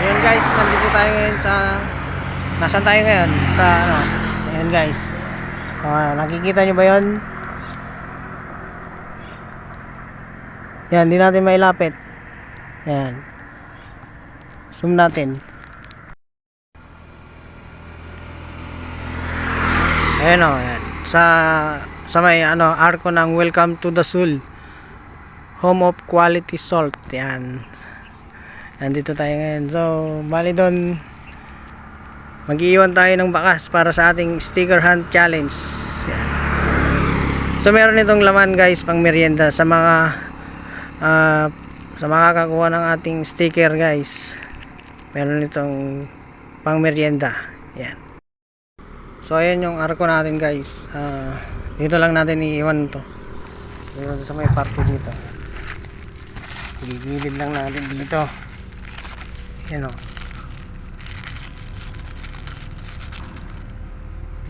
Ayun guys, nandito tayo ngayon sa Nasaan tayo ngayon? Sa ano? Ayun guys. Ah, nakikita nyo ba 'yon? Yan, di natin mailapit. Yan. Zoom natin. Ayun o, yan. Sa, sa may ano, arko ng Welcome to the Sul. Home of Quality Salt. Yan. Nandito tayo ngayon. So, bali doon, mag-iwan tayo ng bakas para sa ating sticker hunt challenge. So, meron itong laman guys, pang merienda sa mga ah, sa makakakuha ng ating sticker guys. Meron itong pang merienda. Yan. So ayan yung arko natin guys. Ah, dito lang natin iiwan to. Dito sa may parte dito. Gigilid lang natin dito. Yan o.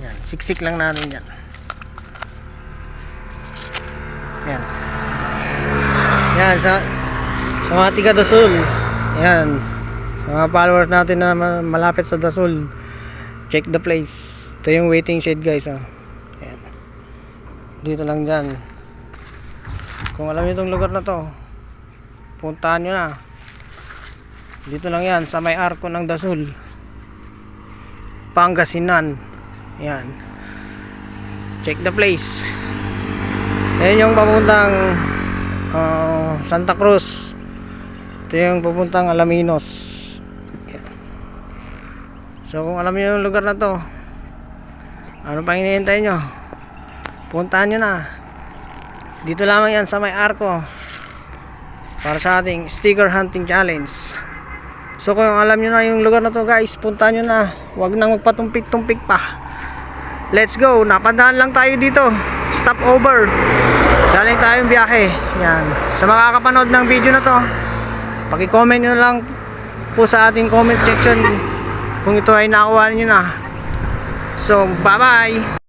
Yan. Siksik lang natin yan. Yan. Yan. Sa, sa mga tiga Dasul. Yan. Sa mga followers natin na ma- malapit sa Dasul. Check the place. Ito yung waiting shed guys. Oh. Yan. Dito lang dyan. Kung alam niyo itong lugar na to, puntahan nyo na. Dito lang yan, sa may arko ng Dasul. Pangasinan. Yan. Check the place. Ayan yung papuntang ah, Santa Cruz. Ito yung papuntang Alaminos. Yan. So kung alam niyo yung lugar na to, ano pa hinihintay nyo? Puntahan nyo na. Dito lamang yan sa may arko. Para sa ating sticker hunting challenge. So kung alam nyo na yung lugar na to guys, puntahan nyo na. Huwag nang magpatumpik-tumpik pa. Let's go. Napadaan lang tayo dito. Stop over. Galing tayong biyahe. Yan. Sa makakapanood ng video na to, paki-comment nyo lang po sa ating comment section kung ito ay nakuha nyo na. So, bye-bye!